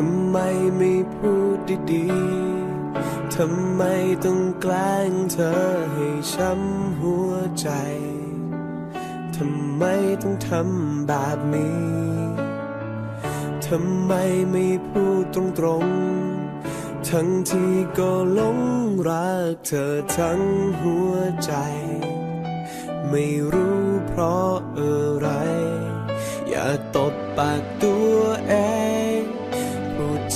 ทำไมไม่พูดดีๆ ทำไมต้องแกล้งเธอให้ช้ำหัวใจ ทำไมต้องทำแบบนี้ ทำไมไม่พูดตรงๆ ทั้งที่ก็หลงรักเธอทั้งหัวใจ ไม่รู้เพราะอะไร อย่าตบปากตัว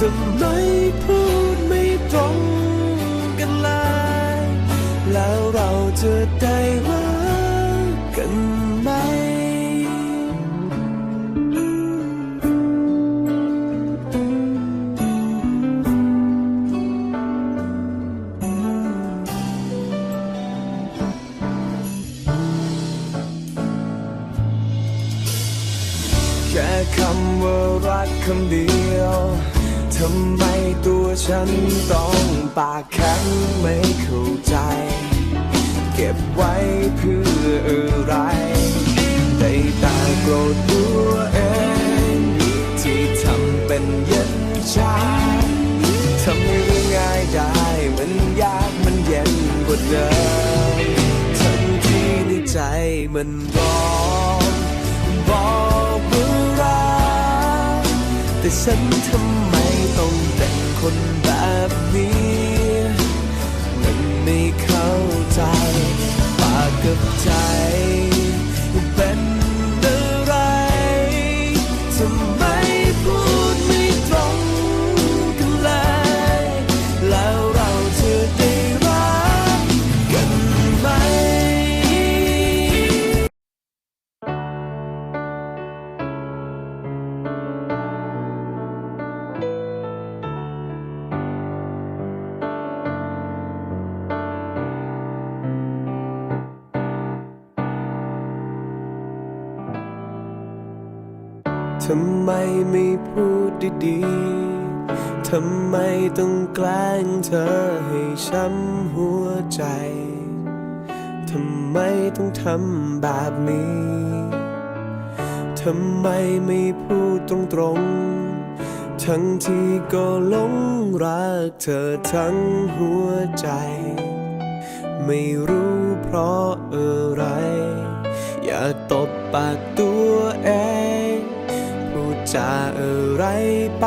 ทำไมพูดไม่ตรงกันเลยแล้วเราจะได้ ฉันต้องปากแข็งไม่เข้าใจ เก็บไว้เพื่ออะไรได้แต่โกรธตัวเอง ที่ทำเป็นเย็นชาทำให้เรื่องง่ายได้มันยากมันเย็นกว่าเดิมทั้งที่ในใจมันร้องบอกว่ารักแต่ฉันทำไมต้อง คนแบบนี้ มันไม่เข้าใจ ปากกับใจ ต้องแกล้งเธอให้ช้ำหัวใจ ทำไมต้องทำแบบนี้ ทำไมไม่พูดตรงๆ ทั้งที่ก็หลงรักเธอทั้งหัวใจ ไม่รู้เพราะอะไร อย่าตบปากตัวเอง พูดจาอะไรไป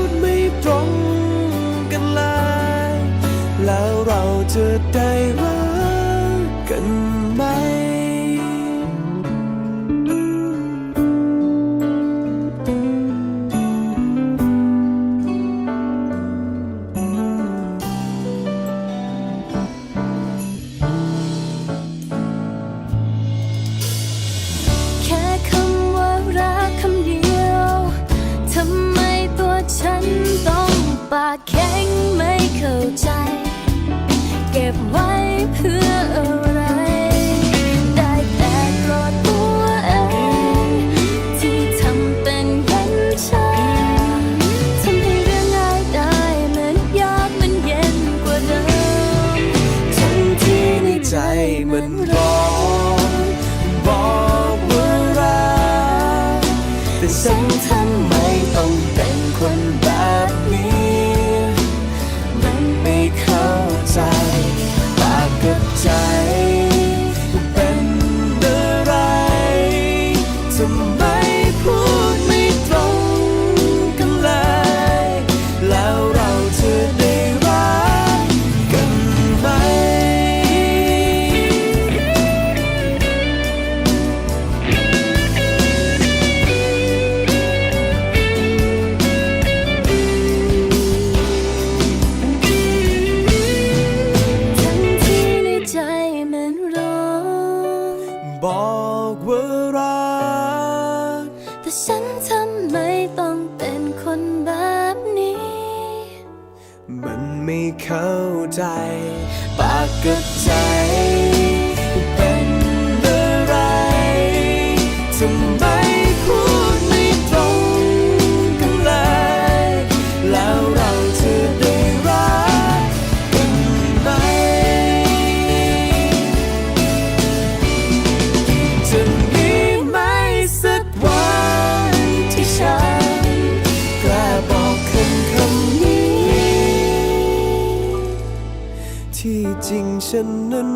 แล้วเบอกว่ารัก แต่ฉันทำไมต้องเป็นคนแบบนี้ มันไม่เข้าใจ ปากกับใจ ฉันนั้น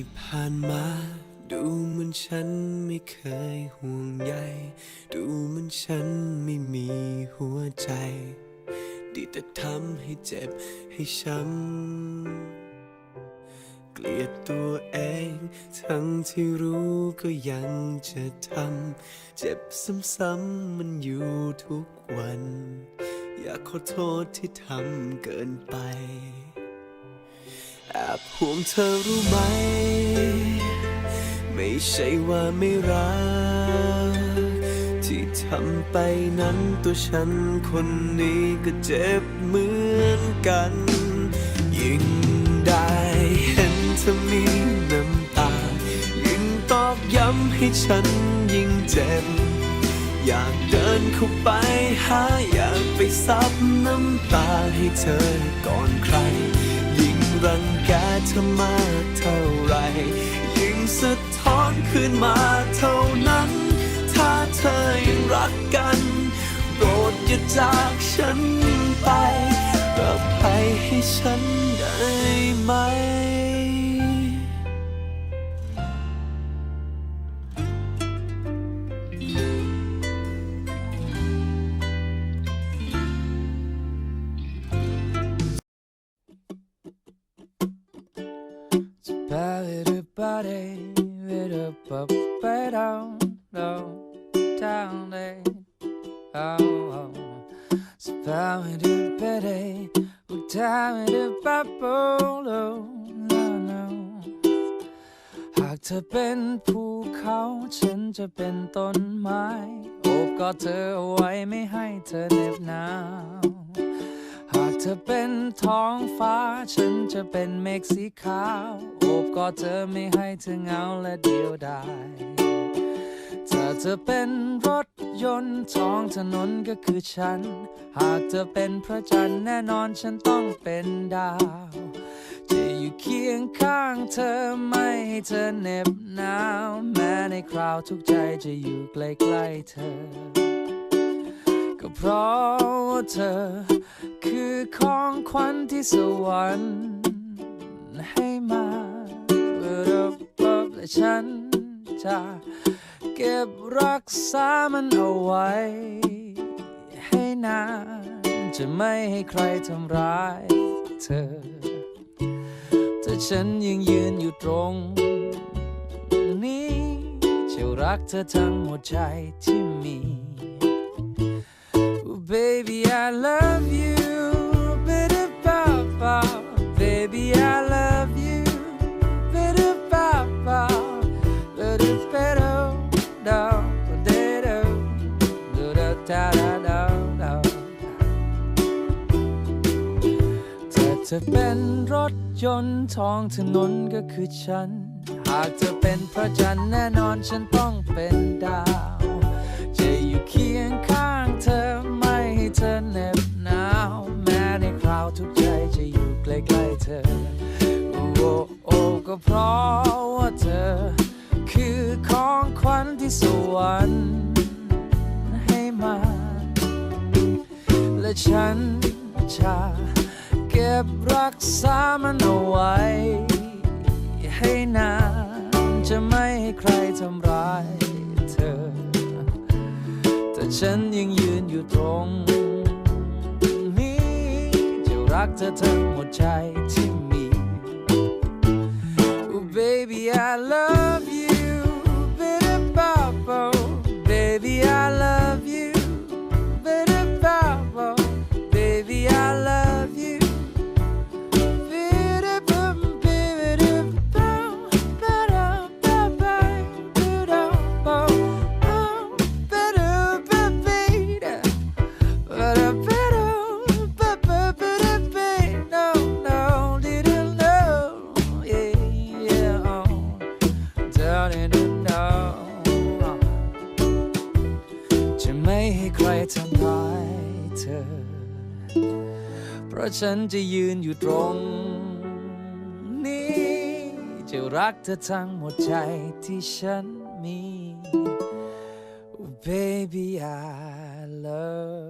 ที่ผ่านมา ดูเหมือนฉันไม่เคยห่วงใยดูเหมือนฉันไม่มีหัวใจ ดีแต่ทำให้เจ็บให้ช้ำ เกลียดตัวเอง ทั้งที่รู้ก็ยังจะทำ เจ็บซ้ำๆมันอยู่ทุกวัน อยากขอโทษที่ทำเกินไป แอบห่วงเธอรู้ไหม ไม่ใช่ว่าไม่รัก ที่ทำไปนั้นตัวฉันคนนี้ก็เจ็บเหมือนกัน ยิ่งได้เห็นเธอมีน้ำตา ยิ่งตอกย้ำให้ฉันยิ่งเจ็บ อยากเดินเข้าไปหาอยากไปซับน้ำตาให้เธอก่อนใคร รังแกเธอมากเท่าไร ยิ่งสะท้อนขึ้นมาเท่านั้น ถ้าเธอยังรักกันโปรดอย่าจากฉันไปอภัยให้ฉันได้ไหมากเธอเป็นภูเขา ฉันจะเป็นต้นไม้ โอบกอดเธอเอาไว้ไม่ให้เธอเหน็บหนาว เธอเป็นท้องฟ้า ฉันจะเป็นเมฆสีขาว โอบกอดเธอไม่ให้เธอเหงาและเดียวดายถ้าเธอเป็นรถยนต์ท้องถนนก็คือฉัน หากเธอเป็นพระจันทร์แน่นอนฉันต้องเป็นดาวจะอยู่เคียงข้างเธอไม่ให้เธอเหน็บหนาว แม้ในคราวทุกใจจะอยู่ใกล้ๆเธอ ก็เพราะว่าเธอ คือของขวัญที่สวรรค์ให้มาเพื่อรับรับและฉันจะเก็บรักษามันเอาไว้ ให้นาน จะไม่ให้ใครทำร้ายเธอ ถ้าฉันยังยืนอยู่ตรงนี้จะรักเธอทั้งหัวใจที่มี baby, I love you. Bitter papa. Baby, I love you. Bitter papa. Bitter better. Da da da da da da da da. ถ้าเธอเป็นรถยนต์ท้องถนนก็คือฉัน หากเธอเป็นพระจันทร์แน่นอนฉันต้องเป็นดาว จะอยู่เคียงข้าง เธอเหน็บหนาวแม้ในคราวทุกใจจะอยู่ใกล้ๆเธอ โอ้โอ้โอก็เพราะว่าเธอ คือของขวัญที่สวรรค์ให้มา และฉันจะเก็บรักษามันเอาไว้ ให้นานจะไม่ให้ใครทำร้ายเธอ แต่ฉันยังยืนอยู่ตรง เธอทั้งหมดใจที่มี Oh baby I love down in the know จะไม่ให้ใครทำร้ายเธอ เพราะฉันจะยืนอยู่ตรงนี้ จะรักเธอทั้งหมดใจที่ฉันมี Baby I love